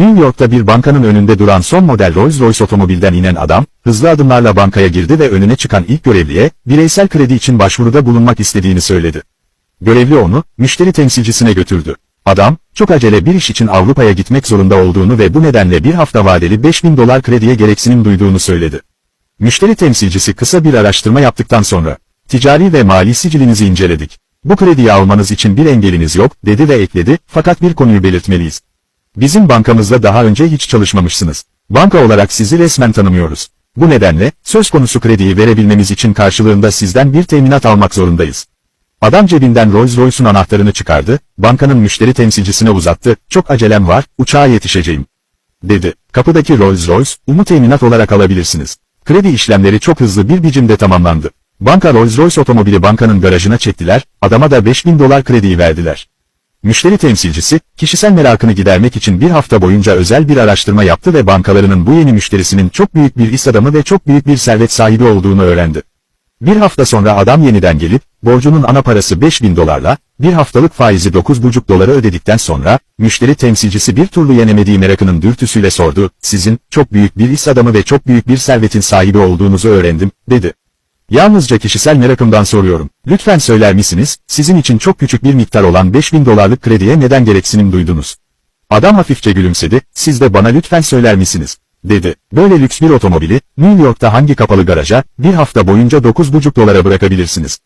New York'ta bir bankanın önünde duran son model Rolls-Royce otomobilden inen adam, hızlı adımlarla bankaya girdi ve önüne çıkan ilk görevliye, bireysel kredi için başvuruda bulunmak istediğini söyledi. Görevli onu, müşteri temsilcisine götürdü. Adam, çok acele bir iş için Avrupa'ya gitmek zorunda olduğunu ve bu nedenle bir hafta vadeli 5000 dolar krediye gereksinim duyduğunu söyledi. Müşteri temsilcisi kısa bir araştırma yaptıktan sonra, ticari ve mali sicilinizi inceledik. Bu krediyi almanız için bir engeliniz yok, dedi ve ekledi, fakat bir konuyu belirtmeliyiz. Bizim bankamızda daha önce hiç çalışmamışsınız. Banka olarak sizi resmen tanımıyoruz. Bu nedenle, söz konusu krediyi verebilmemiz için karşılığında sizden bir teminat almak zorundayız. Adam cebinden Rolls-Royce'un anahtarını çıkardı, bankanın müşteri temsilcisine uzattı, çok acelem var, uçağa yetişeceğim. Dedi. Kapıdaki Rolls-Royce, umu teminat olarak alabilirsiniz. Kredi işlemleri çok hızlı bir biçimde tamamlandı. Banka Rolls-Royce otomobili bankanın garajına çektiler, adama da 5000 dolar krediyi verdiler. Müşteri temsilcisi, kişisel merakını gidermek için bir hafta boyunca özel bir araştırma yaptı ve bankalarının bu yeni müşterisinin çok büyük bir iş adamı ve çok büyük bir servet sahibi olduğunu öğrendi. Bir hafta sonra adam yeniden gelip, borcunun ana parası 5000 dolarla, bir haftalık faizi 9,5 dolara ödedikten sonra, müşteri temsilcisi bir türlü yenemediği merakının dürtüsüyle sordu, sizin, çok büyük bir iş adamı ve çok büyük bir servetin sahibi olduğunuzu öğrendim, dedi. Yalnızca kişisel merakımdan soruyorum. Lütfen söyler misiniz, sizin için çok küçük bir miktar olan 5000 dolarlık krediye neden gereksinim duydunuz? Adam hafifçe gülümsedi, siz de bana lütfen söyler misiniz? dedi. Böyle lüks bir otomobili, New York'ta hangi kapalı garaja, bir hafta boyunca 9,5 dolara bırakabilirsiniz?